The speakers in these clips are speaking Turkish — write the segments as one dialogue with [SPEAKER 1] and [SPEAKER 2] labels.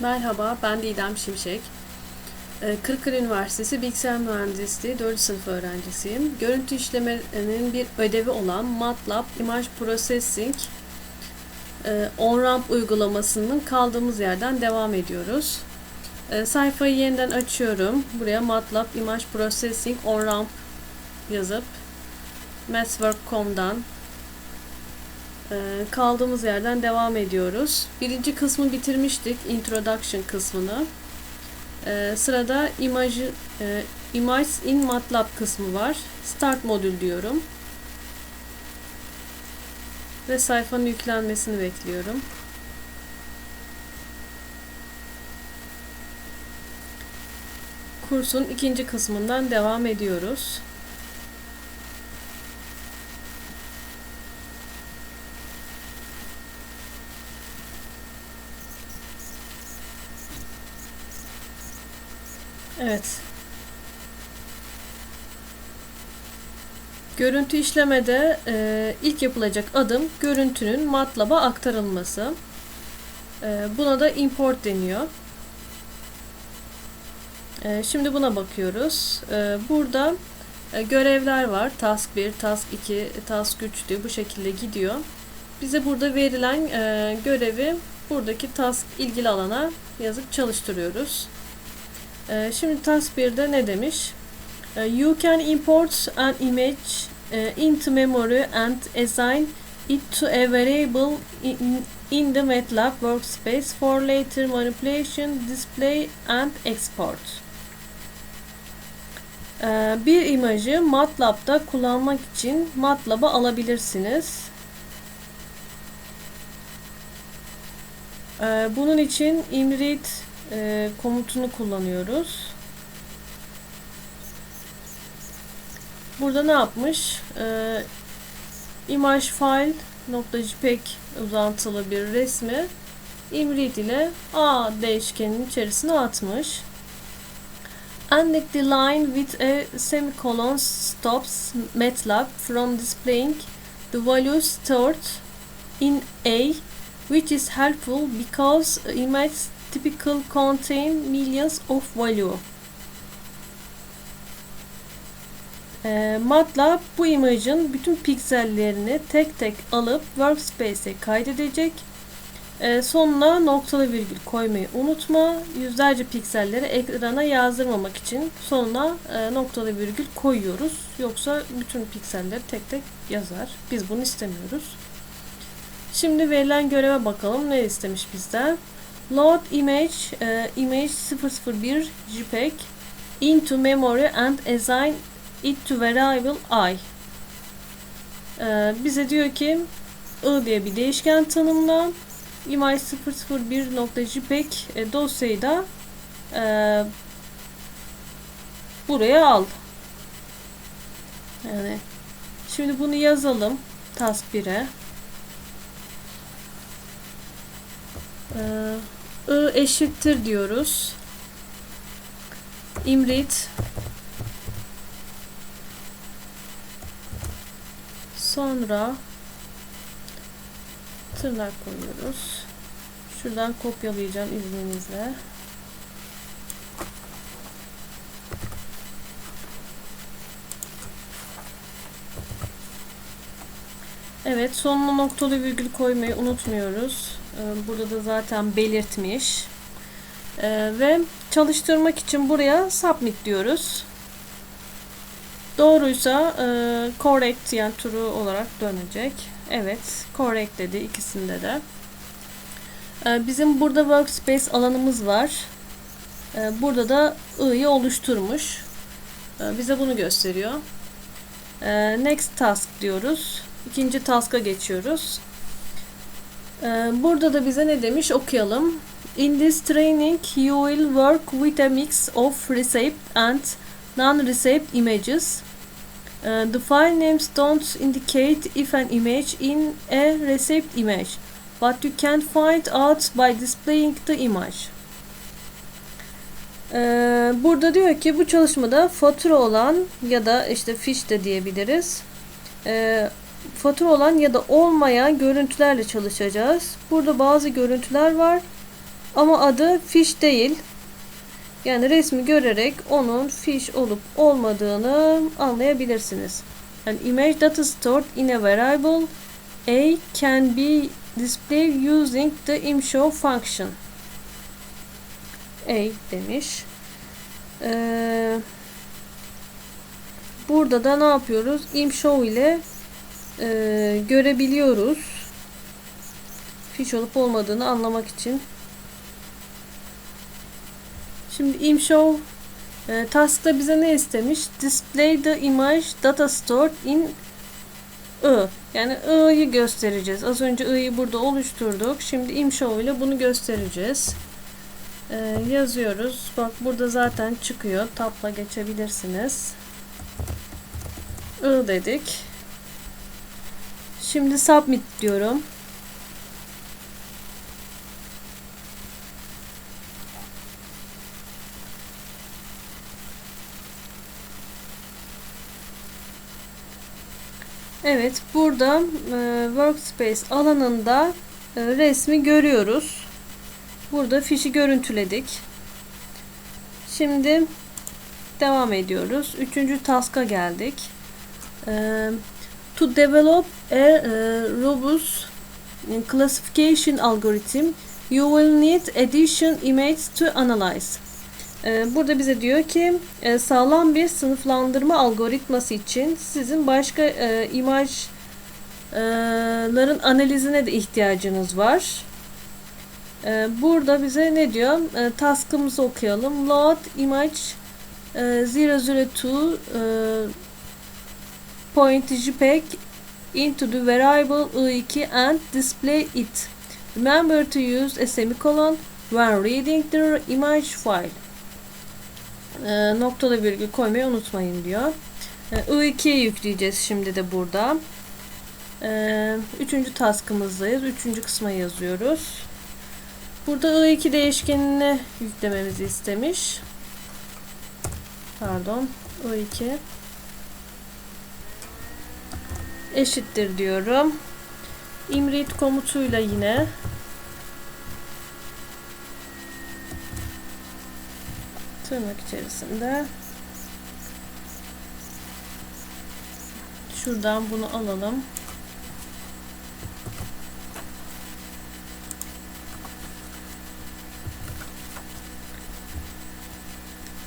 [SPEAKER 1] Merhaba, ben Didem Şimşek. Ee, Kırıkkale Üniversitesi Bilgisayar Mühendisliği 4. sınıf öğrencisiyim. Görüntü işlemenin bir ödevi olan MATLAB Image Processing e, on-ramp uygulamasının kaldığımız yerden devam ediyoruz. E, Sayfayı yeniden açıyorum. Buraya MATLAB Image Processing on-ramp yazıp mathswork.com'dan ee, kaldığımız yerden devam ediyoruz. Birinci kısmı bitirmiştik. Introduction kısmını. Ee, sırada imajı, e, Images in MATLAB kısmı var. Start modül diyorum. Ve sayfanın yüklenmesini bekliyorum. Kursun ikinci kısmından devam ediyoruz. Evet. Görüntü işlemede e, ilk yapılacak adım görüntünün MATLAB'a aktarılması. E, buna da import deniyor. E, şimdi buna bakıyoruz. E, burada e, görevler var. Task 1, Task 2, Task 3 diye bu şekilde gidiyor. Bize burada verilen e, görevi buradaki task ilgili alana yazıp çalıştırıyoruz. Ee, şimdi task 1'de ne demiş? Ee, you can import an image uh, into memory and assign it to a variable in, in the MATLAB workspace for later manipulation, display and export. Ee, bir imajı MATLAB'da kullanmak için MATLAB'a alabilirsiniz. Bunun için imrit e, komutunu kullanıyoruz. Burada ne yapmış? E, image file .jpeg uzantılı bir resmi imread ile a değişkenin içerisine atmış. Ending the line with a semicolon stops MATLAB from displaying the values stored in A which is helpful because image typical contain millions of value. E, MATLAB bu imajın bütün piksellerini tek tek alıp workspace'e kaydedecek. E, sonuna noktalı virgül koymayı unutma. Yüzlerce pikselleri ekrana yazdırmamak için sonuna e, noktalı virgül koyuyoruz. Yoksa bütün pikselleri tek tek yazar. Biz bunu istemiyoruz. Şimdi verilen göreve bakalım ne istemiş bizden. Load image uh, image 001 JPEG into memory and assign it to variable i. Ee, bize diyor ki i diye bir değişken tanımla image 001.jpeg e, dosyayı da e, buraya al. Yani şimdi bunu yazalım task 1'e. Ee, I eşittir diyoruz. İmrit sonra tırnak koyuyoruz. Şuradan kopyalayacağım izninizle. Evet sonuna noktalı virgül koymayı unutmuyoruz. Ee, burada da zaten belirtmiş. Ee, ve çalıştırmak için buraya submit diyoruz. Doğruysa e, correct yani true olarak dönecek. Evet correct dedi ikisinde de. Ee, bizim burada workspace alanımız var. Burada da i'yi oluşturmuş. Bize bunu gösteriyor. Next task diyoruz. İkinci task'a geçiyoruz. Ee, burada da bize ne demiş okuyalım. In this training you will work with a mix of received and non-received images. Uh, the file names don't indicate if an image in a received image, but you can find out by displaying the image. Ee, burada diyor ki bu çalışmada fatura olan ya da işte fiş de diyebiliriz. Fatura olan ya da olmayan görüntülerle çalışacağız. Burada bazı görüntüler var. Ama adı fiş değil. Yani resmi görerek onun fiş olup olmadığını anlayabilirsiniz. An image is stored in a variable A can be displayed using the imshow function. A demiş. Ee, burada da ne yapıyoruz? Imshow ile e, görebiliyoruz. Fiş olup olmadığını anlamak için. Şimdi imshow e, task'ta bize ne istemiş? Display the image data stored in I. Yani I'yı göstereceğiz. Az önce I'yı burada oluşturduk. Şimdi imshow ile bunu göstereceğiz. Ee, yazıyoruz. Bak burada zaten çıkıyor. Tapla geçebilirsiniz. I dedik. Şimdi submit diyorum. Evet, burada e, Workspace alanında e, resmi görüyoruz. Burada fişi görüntüledik. Şimdi devam ediyoruz. Üçüncü task'a geldik. E, to develop a e, robust classification algorithm, you will need addition image to analyze. E, burada bize diyor ki e, sağlam bir sınıflandırma algoritması için sizin başka e, imajların analizine de ihtiyacınız var. E, burada bize ne diyor? E, task'ımızı okuyalım. Load image e, 002 e, point JPEG into the variable i2 and display it. Remember to use a semicolon when reading the image file. E, noktalı virgül koymayı unutmayın diyor. E, I2'ye yükleyeceğiz şimdi de burada. E, üçüncü taskımızdayız. Üçüncü kısma yazıyoruz. Burada I2 değişkenini yüklememizi istemiş. Pardon. I2 eşittir diyorum. imread komutuyla yine tırnak içerisinde şuradan bunu alalım.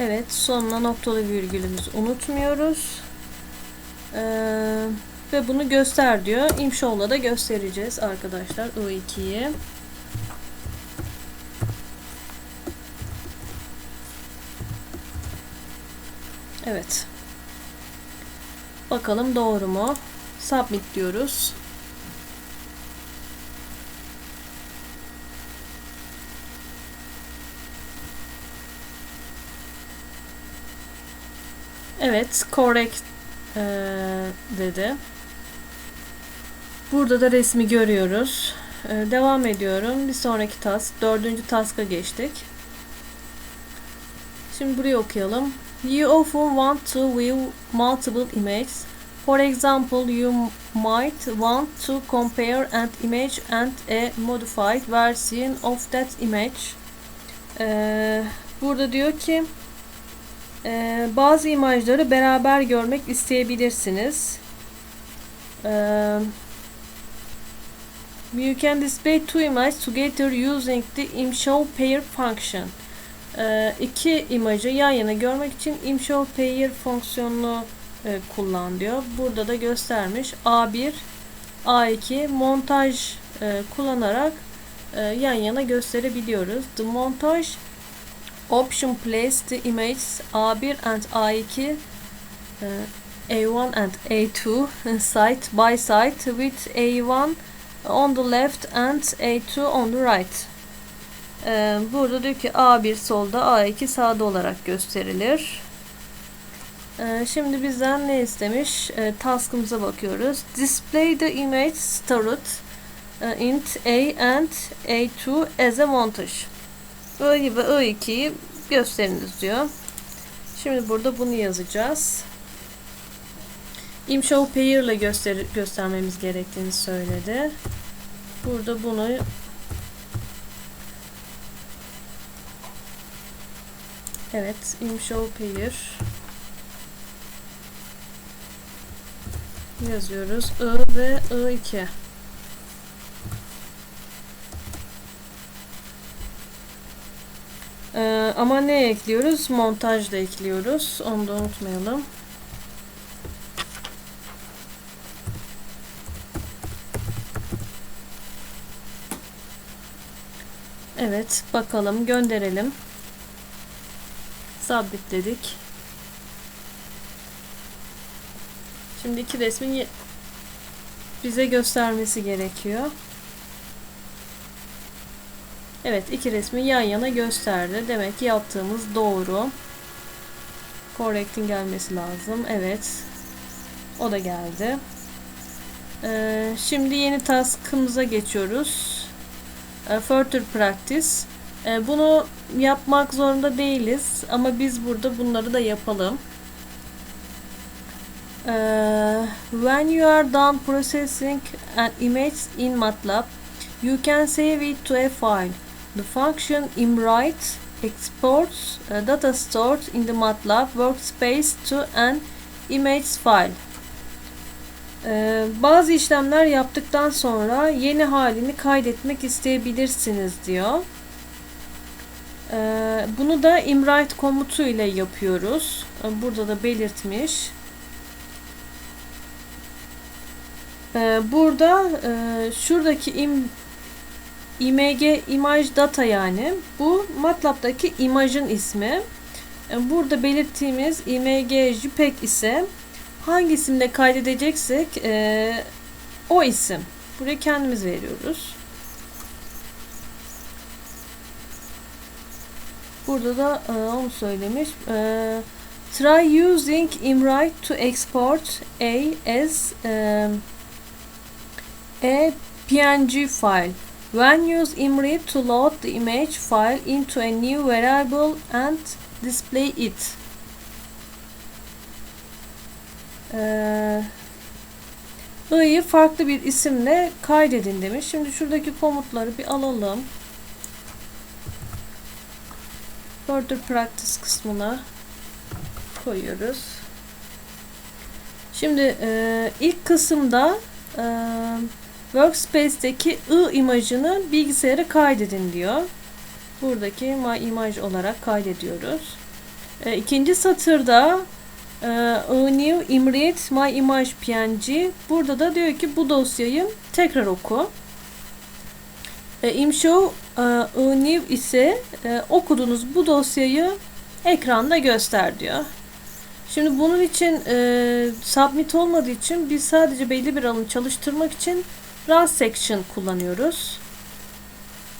[SPEAKER 1] Evet sonuna noktalı virgülümüzü unutmuyoruz. Ee, ve bunu göster diyor. İmşoğla da göstereceğiz arkadaşlar I2'yi. Evet. Bakalım doğru mu? Submit diyoruz. Evet, correct ee, dedi. Burada da resmi görüyoruz. Ee, devam ediyorum. Bir sonraki task. Dördüncü task'a geçtik. Şimdi burayı okuyalım. You often want to view multiple images. For example, you might want to compare an image and a modified version of that image. Ee, burada diyor ki ee, bazı imajları beraber görmek isteyebilirsiniz. Ee, you can display two images together using the imshow pair function. Ee, iki imajı yan yana görmek için imshow pair fonksiyonunu e, kullan diyor. Burada da göstermiş. A1, A2 montaj e, kullanarak e, yan yana gösterebiliyoruz. The montage option place the images A1 and A2 uh, A1 and A2 side by side with A1 on the left and A2 on the right. Ee, burada diyor ki A1 solda A2 sağda olarak gösterilir. Ee, şimdi bizden ne istemiş? Ee, task'ımıza bakıyoruz. Display the image stored uh, int A and A2 as a montage. I ve I2'yi gösteriniz diyor. Şimdi burada bunu yazacağız. Imshow pair ile göster göstermemiz gerektiğini söyledi. Burada bunu Evet, im show pair. Yazıyoruz. I ve I2. Ee, ama ne ekliyoruz? Montaj da ekliyoruz. Onu da unutmayalım. Evet, bakalım gönderelim. Sabitledik. Şimdi iki resmin bize göstermesi gerekiyor. Evet, iki resmi yan yana gösterdi. Demek ki yaptığımız doğru. Correct'in gelmesi lazım. Evet. O da geldi. Ee, şimdi yeni task'ımıza geçiyoruz. Ee, further practice. Ee, bunu yapmak zorunda değiliz. Ama biz burada bunları da yapalım. Ee, when you are done processing an image in MATLAB, you can save it to a file. The function imwrite exports uh, data stored in the MATLAB workspace to an image file. Ee, bazı işlemler yaptıktan sonra yeni halini kaydetmek isteyebilirsiniz diyor. Ee, bunu da imwrite komutu ile yapıyoruz. Ee, Burada da belirtmiş. Burada e, şuradaki im, img image data yani bu MATLAB'daki imajın ismi. Burada belirttiğimiz img jpeg ise hangi isimle kaydedeceksek e, o isim. Buraya kendimiz veriyoruz. Burada da e, onu söylemiş. E, try using imwrite to export a as e, a png file. When use imwrite to load the image file into a new variable and display it. Ee, i'yi farklı bir isimle kaydedin demiş. Şimdi şuradaki komutları bir alalım. Further practice kısmına koyuyoruz. Şimdi e, ilk kısımda e, Workspace'deki i imajını bilgisayara kaydedin diyor. Buradaki my image olarak kaydediyoruz. E, ikinci satırda e, I new imrate my image png. Burada da diyor ki bu dosyayı tekrar oku. E, imshow I new ise e, okuduğunuz bu dosyayı ekranda göster diyor. Şimdi bunun için e, submit olmadığı için biz sadece belli bir alanı çalıştırmak için run section kullanıyoruz.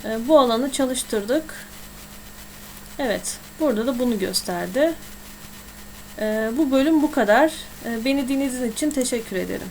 [SPEAKER 1] E, bu alanı çalıştırdık. Evet. Burada da bunu gösterdi. E, bu bölüm bu kadar. E, beni dinlediğiniz için teşekkür ederim.